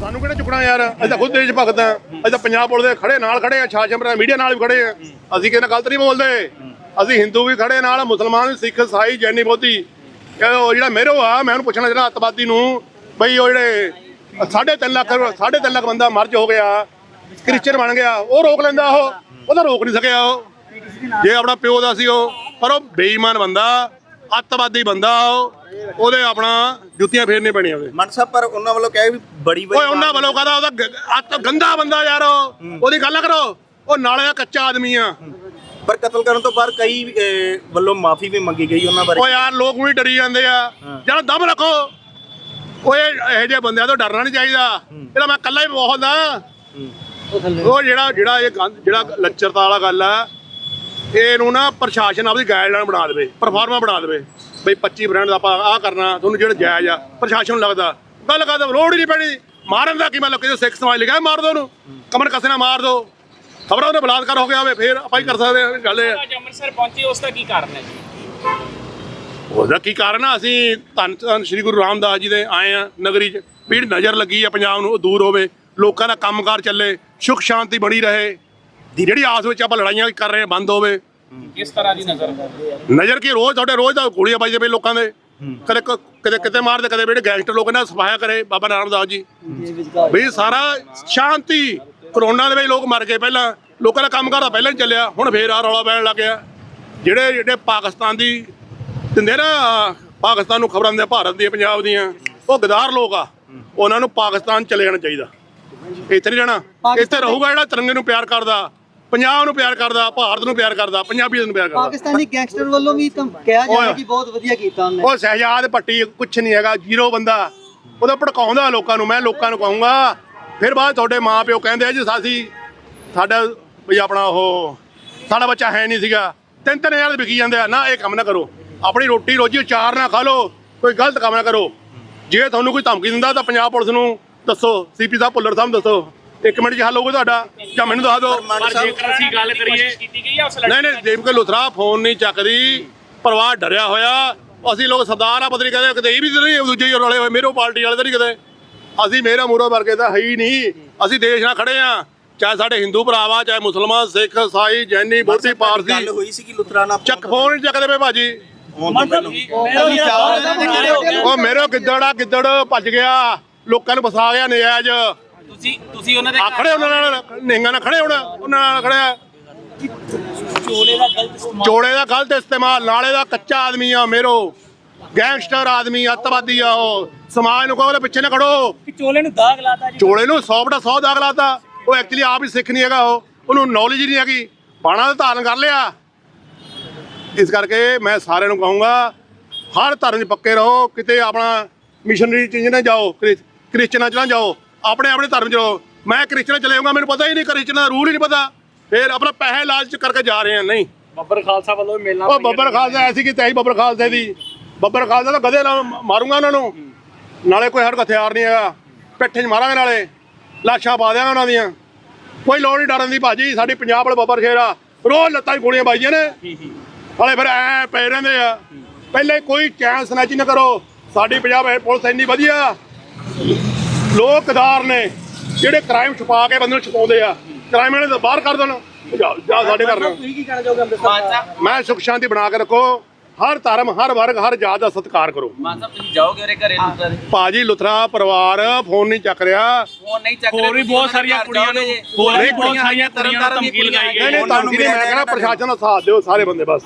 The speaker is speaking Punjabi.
ਸਾਨੂੰ ਕਿਹੜਾ ਚੁੱਕਣਾ ਯਾਰ? ਅਸੀਂ ਤਾਂ ਖੁਦ ਦੇਸ਼ ਭਗਤ ਆ ਅਸੀਂ ਤਾਂ ਪੰਜਾਬ ਪੁਲਿਸ ਦੇ ਖੜੇ ਨਾਲ ਖੜੇ ਆ ਸ਼ਾਸਨ ਮੀਡੀਆ ਨਾਲ ਵੀ ਖੜੇ ਆ ਅਸੀਂ ਕਿਸੇ ਗਲਤ ਨਹੀਂ ਬੋਲਦੇ। ਅਸੀਂ ਹਿੰਦੂ ਵੀ ਖੜੇ ਨਾਲ, ਮੁਸਲਮਾਨ ਵੀ ਸਿੱਖ, ਸਾਈ, ਜੈਨੀ, ਬੋਧੀ। ਉਹ ਜਿਹੜਾ ਮੇਰੋ ਆ, ਮੈਂ ਉਹਨੂੰ ਪੁੱਛਣਾ ਜਿਹੜਾ ਅੱਤਵਾਦੀ ਨੂੰ, ਬਈ ਉਹ ਜਿਹੜੇ 3.5 ਲੱਖ 3.5 ਲੱਖ ਬੰਦਾ ਮਰਜ ਹੋ ਗਿਆ, ਕ੍ਰਿਸਚਨ ਬਣ ਗਿਆ, ਉਹ ਰੋਕ ਲੈਂਦਾ ਉਹ। ਉਹਦਾ ਰੋਕ ਨਹੀਂ ਸਕਿਆ ਉਹ। ਜੇ ਆਪਣਾ ਪਿਓ ਦਾ ਸੀ ਉਹ, ਪਰ ਉਹ ਬੇਈਮਾਨ ਬੰਦਾ, ਅੱਤਵਾਦੀ ਬੰਦਾ ਉਹ। ਉਹਦੇ ਆਪਣਾ ਜੁੱਤੀਆਂ ਫੇਰਨੇ ਪੈਣੀਆਂ ਉਹਦੇ। ਮਨ ਸਾਹਿਬ ਪਰ ਉਹਨਾਂ ਵੱਲੋਂ ਕਿਹਾ ਵੀ ਬੜੀ ਬੜੀ ਓਏ ਉਹਨਾਂ ਵੱਲੋਂ ਕਹਦਾ ਉਹਦਾ ਗ- ਅੱਤ ਗੰਦਾ ਬੰਦਾ ਯਾਰ ਉਹ। ਉਹਦੀ ਗੱਲ ਨਾ ਕਰੋ ਉਹ ਨਾਲੇ ਦਾ ਕੱਚਾ ਆਦਮੀ ਆ। ਪਰ ਕਤਲ ਕਰਨ ਤੋਂ ਬਾਅਦ ਕਈ ਅਹ, ਵੱਲੋਂ ਮਾਫੀ ਵੀ ਮੰਗੀ ਗਈ ਉਹਨਾਂ ਬਾਰੇ। ਓ ਯਾਰ ਲੋਕ ਵੀ ਡਰੀ ਜਾਂਦੇ ਆ। ਜਦ ਦਮ ਰੱਖੋ। ਓਏ ਇਹੋ ਜਿਹੇ ਬੰਦਿਆਂ ਤੋਂ ਡਰਨਾ ਨਹੀਂ ਚਾਹੀਦਾ। ਇਹਦਾ ਮੈਂ ਇਕੱਲਾ ਹੀ ਬਹੁਤ ਆ ਉਹ ਜਿਹੜਾ ਜਿਹੜਾ ਇਹ ਗੰਦ- ਜਿਹੜਾ ਲੱਚਰਤਾ ਵਾਲਾ ਗੱਲ ਆ ਇਹਨੂੰ ਨਾ ਪ੍ਰਸ਼ਾਸਨ ਆਪਦੀ ਗਾਈਡਲਾਈਨ ਬਣਾ ਦੇਵੇ ਪਰਫਾਰਮਾ ਬਣਾ ਦੇਵੇ। ਬਈ 25 ਬ੍ਰਾਂਡ ਦਾ ਆਪਾਂ ਆਹ ਕਰਨਾ ਤੁਹਾਨੂੰ ਜਿਹੜਾ ਜਾਇਜ਼ ਆ ਪ੍ਰਸ਼ਾਸਨ ਨੂੰ ਲੱਗਦਾ। ਗੱਲ ਕਰਦਾ ਲੋੜ ਹੀ ਨਹੀਂ ਪੈਣੀ। ਮਾਰਨ ਦਾ ਕੀ ਮਤਲਬ? ਕਿਸੇ ਸਿੱਖ ਸਮਾਜ ਲਿਖਿਆ ਮਾਰ ਦੋ ਉਹਨੂੰ। ਕਮਰ ਕਸੇ ਨਾਲ ਮਾਰ ਦੋ। ਖਬਰਾਂ ਉਹਨੇ ਬਲਾਤਕਾਰ ਹੋ ਗਿਆ ਹੋਵੇ ਫੇਰ ਆਪਾਂ ਹੀ ਕਰ ਸਕਦੇ ਹਾਂ ਗੱਲ ਇਹ ਆ। ਅੱਜ ਅੰਮ੍ਰਿਤਸਰ ਪਹੁੰਚੇ ਉਸ ਦਾ ਕੀ ਕਾਰਨ ਹੈ ਉਹਦਾ ਕੀ ਕਾਰਨ ਆ? ਅਸੀਂ ਧੰਨ ਧੰਨ ਸ੍ਰੀ ਗੁਰੂ ਰਾਮਦਾਸ ਜੀ ਦੇ ਆਏ ਆ ਨਗਰੀ 'ਚ। ਜਿਹੜੀ ਨਜ਼ਰ ਲੱਗੀ ਆ ਪੰਜਾਬ ਨੂੰ ਉਹ ਦੂਰ ਹੋਵੇ। ਲੋਕਾਂ ਦਾ ਕੰਮਕਾਰ ਚੱਲੇ ਸੁਖ ਸ਼ਾਂਤੀ ਬਣੀ ਰਹੇ। ਜਿਹੜੀ ਆਸ ਵਿੱਚ ਆਪਾਂ ਲੜਾਈਆਂ ਕਰ ਰਹੇ ਬੰਦ ਹੋਵੇ। ਕਿਸ ਤਰ੍ਹਾਂ ਦੀ ਨਜ਼ਰ? ਨਜ਼ਰ ਕੀ ਰੋਜ਼ ਤੁਹਾਡੇ ਰੋਜ਼ ਦਾ ਗੋਲੀਆਂ ਵੱਜਦੇ ਪਏ ਲੋਕਾਂ ਦੇ। ਕਦੇ ਕ- ਕਦੇ ਕਿਤੇ ਮਾਰਦੇ ਕਦੇ ਜਿਹੜੇ ਗੈਂਗਸਟਰ ਲੋਕ ਇਹਨਾਂ ਸਫਾਇਆ ਕਰੇ ਬਾਬਾ ਨਾਨਕਦਾਸ ਜੀ। ਵੀ ਸਾਰਾ ਸ਼ਾਂਤੀ ਕਰੋਨਾ ਦੇ ਵਿੱਚ ਲੋਕ ਮਰ ਗਏ ਪਹਿਲਾਂ। ਲੋਕਾਂ ਦਾ ਕੰਮ ਕਰਦਾ ਪਹਿਲਾਂ ਹੀ ਚੱਲਿਆ। ਹੁਣ ਫੇਰ ਆ ਰੌਲਾ ਪੈਣ ਲੱਗ ਗਿਆ। ਜਿਹੜੇ ਜਿਹੜੇ ਪਾਕਿਸਤਾਨ ਦੀ ਦਿੰਦੇ ਨਾ ਪਾਕਿਸਤਾਨ ਨੂੰ ਖਬਰਾਂ ਦਿੰਦੇ ਭਾਰਤ ਦੀਆਂ ਪੰਜਾਬ ਦੀਆਂ ਉਹ ਗਦਾਰ ਲੋਕ ਆ। ਉਹਨਾਂ ਨੂੰ ਪਾਕਿਸਤਾਨ ਚਲੇ ਜਾਣਾ ਚਾਹੀਦਾ। ਇੱਥੇ ਨਹੀਂ ਰਹਿਣਾ ਇੱਥੇ ਰਹੂਗਾ ਜਿਹੜਾ ਤਿਰੰਗੇ ਨੂੰ ਪਿਆਰ ਕਰਦਾ। ਪੰਜਾਬ ਨੂੰ ਪਿਆਰ ਕਰਦਾ ਭਾਰਤ ਨੂੰ ਪਿਆਰ ਕਰਦਾ ਪੰਜਾਬੀਆਂ ਨੂੰ ਪਿਆਰ ਕਰਦਾ। ਪਾਕਿਸਤਾਨੀ ਗੈਂਗਸਟਰ ਵੱਲੋਂ ਵੀ ਤਾਂ ਕਿਹਾ ਜਾ ਰਿਹਾ ਓਏ। ਕਿ ਬਹੁਤ ਵਧੀਆ ਕੀਤਾ ਉਹਨੇ। ਉਹ ਸਹਿਜਾਦ ਪੱਟੀ ਕੁਛ ਨਹੀਂ ਹੈਗਾ ਜ਼ੀਰੋ ਬੰਦਾ। ਉਹਦਾ ਭੜਕਾਉਂਦਾ ਲੋਕਾਂ ਨੂੰ ਮੈਂ ਲੋਕਾਂ ਨੂੰ ਕਹੂੰਗਾ। ਫਿਰ ਬਾਅਦ ਤੁਹਾਡੇ ਮਾਪਿਓ ਕਹਿੰਦੇ ਜੀ ਸਾਸੀ ਸਾਡਾ ਵੀ ਆਪਣਾ ਉਹ ਸਾਡਾ ਬੱਚਾ ਹੈ ਨਹੀਂ ਸੀਗਾ। ਤਿੰਨ ਤਿੰਨ ਹਜ਼ਾਰ ਦੇ ਵਿਕੀ ਜਾਂਦੇ ਆ। ਨਾ ਇਹ ਕੰਮ ਨਾ ਕਰੋ। ਆਪਣੀ ਰੋਟੀ ਰੋਜੀ ਚਾਰ ਨਾ ਖਾ ਲਓ ਕੋਈ ਗਲਤ ਕੰਮ ਨਾ ਕਰੋ। ਜੇ ਤੁਹਾਨੂੰ ਕੋਈ ਧਮਕੀ ਦਿੰਦਾ ਤਾਂ ਪੰਜਾਬ ਪੁਲਿਸ ਨੂੰ ਦੱਸੋ ਸੀਪੀ ਸਾਹਿਬ ਭੁੱਲਰ ਸਾਹਿਬ ਦੱਸੋ। ਇੱਕ ਮਿੰਟ 'ਚ ਹੱਲ ਹੋਊਗਾ ਤੁਹਾਡਾ ਜਾਂ ਮੈਨੂੰ ਦੱਸ ਦਿਓ। ਪਰ ਜੇਕਰ ਅਸੀਂ ਗੱਲ ਕਰੀਏ ਕੀਤੀ ਗਈ ਹੈ ਉਸ ਨਹੀਂ ਨਹੀਂ ਦੇਵਕੇ ਲੁਥਰਾ ਫੋਨ ਨਹੀਂ ਚੱਕਦੀ ਪਰਿਵਾਰ ਡਰਿਆ ਹੋਇਆ। ਅਸੀਂ ਲੋਕ ਸਰਦਾਰ ਆ ਪਤਰੀ ਕਹਿੰਦੇ ਇਹ ਵੀ ਨਹੀਂ ਦੂਜੇ ਹੀ ਰਲੇ ਹੋਏ ਮੇਰੋ ਪਾਰਟੀ ਵਾਲੇ ਤਾਂ ਨਹੀਂ ਕਿਤੇ ਅਸੀਂ ਮੇਰਾ ਮੂਰੋ ਵਰਗੇ ਤਾਂ ਹੈ ਹੀ ਨਹੀਂ। ਅਸੀਂ ਦੇਸ਼ ਨਾਲ ਖੜੇ ਆ ਚਾਹੇ ਸਾਡੇ ਹਿੰਦੂ ਭਰਾਵਾ ਚਾਹੇ ਮੁਸਲਮਾਨ ਸਿੱਖ ਸਾਈ ਜੈਨੀ ਬੋਧੀ ਗੱਲ ਪਾਰਸੀ। ਹੋਈ ਸੀ ਕਿ ਲੁਤਰਾ ਨਾਲ ਚੱਕ ਫੋਨ ਨਹੀਂ ਚੱਕਦੇ ਪਏ ਭਾਜੀ। ਉਹ ਮੇਰੋ ਗਿੱਦੜ ਆ ਗਿੱਦੜ ਭੱਜ ਗਿਆ। ਲੋਕਾਂ ਨੂੰ ਫਸਾ ਗਿਆ ਨਜਾਇਜ਼। ਤੁਸੀਂ ਤੁਸੀਂ ਉਹਨਾਂ ਦੇ ਆ ਖੜੇ ਉਹਨਾਂ ਨਾਲ ਨਿਹੰਗਾਂ ਨਾਲ ਖੜੇ ਹੋਣਾ ਉਹਨਾਂ ਨਾਲ ਖੜਿਆ। ਚੋਲੇ ਦਾ ਗਲਤ ਇਸਤੇਮਾਲ ਚੋੜੇ ਦਾ ਗਲਤ ਇਸਤੇਮਾਲ ਨਾਲੇ ਦਾ ਕੱਚਾ ਆਦਮੀ ਆ ਮੇਰੋ। ਗੈਂਗਸਟਰ ਆਦਮੀ ਅੱਤਵਾਦੀ ਆ ਉਹ। ਸਮਾਜ ਨੂੰ ਕਹੋ ਉਹਦੇ ਪਿੱਛੇ ਨਾ ਖੜੋ। ਚੋਲੇ ਨੂੰ ਦਾਗ ਲਾਤਾ ਜੀ। ਚੋੜੇ ਨੂੰ 100 ਬਟਾ 100 ਦਾਗ ਲਾਤਾ। ਉਹ ਐਕਚੁਅਲੀ ਆਪ ਹੀ ਸਿੱਖ ਨਹੀਂ ਹੈਗਾ ਉਹ। ਉਹਨੂੰ ਨੌਲੇਜ ਹੀ ਨਹੀਂ ਹੈਗੀ। ਬਾਣਾ ਦਾ ਧਾਰਨ ਕਰ ਲਿਆ। ਇਸ ਕਰਕੇ ਮੈਂ ਸਾਰਿਆਂ ਨੂੰ ਕਹੂੰਗਾ ਹਰ ਧਰਮ 'ਚ ਪੱਕੇ ਰਹੋ। ਕਿਤੇ ਆਪਣਾ ਮਿਸ਼ਨਰੀ ਚ ਨਾ ਜਾਓ ਕ੍ਰਿ- ਕ੍ਰਿਸਚਨਾਂ 'ਚ ਨਾ ਜਾਓ। ਆਪਣੇ ਆਪਣੇ ਧਰਮ 'ਚ ਮੈਂ ਕ੍ਰਿਸਚਨ ਚ ਜਾਊਂਗਾ ਮੈਨੂੰ ਪਤਾ ਹੀ ਨਹੀਂ ਕ੍ਰਿਸਚਨ ਦਾ ਰੂਲ ਹੀ ਨਹੀਂ ਪਤਾ। ਫਿਰ ਆਪਣਾ ਪੈਸੇ ਲਾਲਚ ਕਰਕੇ ਜਾ ਰਹੇ ਆ ਨਹੀਂ। ਬੱਬਰ ਖਾਲਸਾ ਵੱਲੋਂ ਮਿਲਣਾ ਉਹ ਬੱਬਰ ਖਾਲਸਾ ਐਸੀ ਕਿ ਤੈਈ ਬੱਬਰ ਖਾਲਸੇ ਦੀ। ਬੱਬਰ ਖਾਲਸਾ ਤਾਂ ਗਧੇ ਨਾਲ ਮਾਰੂੰਗਾ ਉਹਨਾਂ ਨੂੰ। ਨਾਲੇ ਕੋਈ ਹਰ ਹਥਿਆਰ ਨਹੀਂ ਹੈਗਾ। ਪਿੱਠੇ 'ਚ ਮਾਰਾਂਗੇ ਨਾਲੇ। ਲਾਸ਼ਾਂ ਪਾ ਦਿਆਂਗੇ ਉਹਨਾਂ ਦੀਆਂ। ਕੋਈ ਲੋੜ ਨਹੀਂ ਡਰਨ ਦੀ ਭਾਜੀ ਸਾਡੀ ਪੰਜਾਬ ਵਾਲੇ ਬੱਬਰ ਸ਼ੇਰ ਆ। ਰੋਜ਼ ਲੱਤਾਂ 'ਚ ਗੋਲੀਆਂ ਵੱਜਦੀਆਂ ਨੇ। ਹਲੇ ਫਿਰ ਐ ਪੈ ਰਹਿੰਦੇ ਆ। ਪਹਿਲੇ ਕੋਈ ਚੈਨ ਸਨੈਚ ਨਾ ਕਰੋ। ਸਾਡੀ ਪੰਜਾਬ ਪੁਲਿਸ ਇੰਨੀ ਵਧੀਆ। ਲੋਕਦਾਰ ਨੇ ਜਿਹੜੇ ਕ੍ਰਾਈਮ ਛੁਪਾ ਕੇ ਬੰਦੇ ਨੂੰ ਛੁਪਾਉਂਦੇ ਆ ਕ੍ਰਾਈਮ ਇਹਨਾਂ ਦੇ ਬਾਹਰ ਕਰ ਦੇਣ। ਜਾ ਜਾ ਸਾਡੇ ਘਰ ਨੂੰ। ਤੁਸੀਂ ਕੀ ਕਹਿਣਾ ਚਾਹੋਗੇ ਅੰਮ੍ਰਿਤਸਰ ਮੈਂ ਸੁਖ ਸ਼ਾਂਤੀ ਬਣਾ ਕੇ ਰੱਖੋ। ਹਰ ਧਰਮ ਹਰ ਵਰਗ ਹਰ ਜਾਤ ਦਾ ਸਤਿਕਾਰ ਕਰੋ। ਮਾਨ ਸਾਹਿਬ ਤੁਸੀਂ ਜਾਓਗੇ ਉਹਦੇ ਘਰੇ ਲੁੱਟਰ ਭਾਜੀ ਲੁਥਰਾ ਪਰਿਵਾਰ ਫੋਨ ਨਹੀਂ ਚੱਕ ਰਿਹਾ। ਫੋਨ ਨਹੀਂ ਚੱਕ ਹੋਰ ਵੀ ਬਹੁਤ ਸਾਰੀਆਂ ਕੁੜੀਆਂ ਨੂੰ ਹੋਰ ਵੀ ਬਹੁਤ ਸਾਰੀਆਂ ਕੁੜੀਆਂ ਨੂੰ ਧਮਕੀ ਲਗਾਈ ਨਹੀਂ ਨਹੀਂ ਤੁਹਾਨੂੰ ਮੈਂ ਕਹਿੰਦਾ ਪ੍ਰਸ਼ਾਸਨ ਦਾ ਸਾਥ ਦਿਓ ਸਾਰੇ ਬੰਦੇ ਬਸ।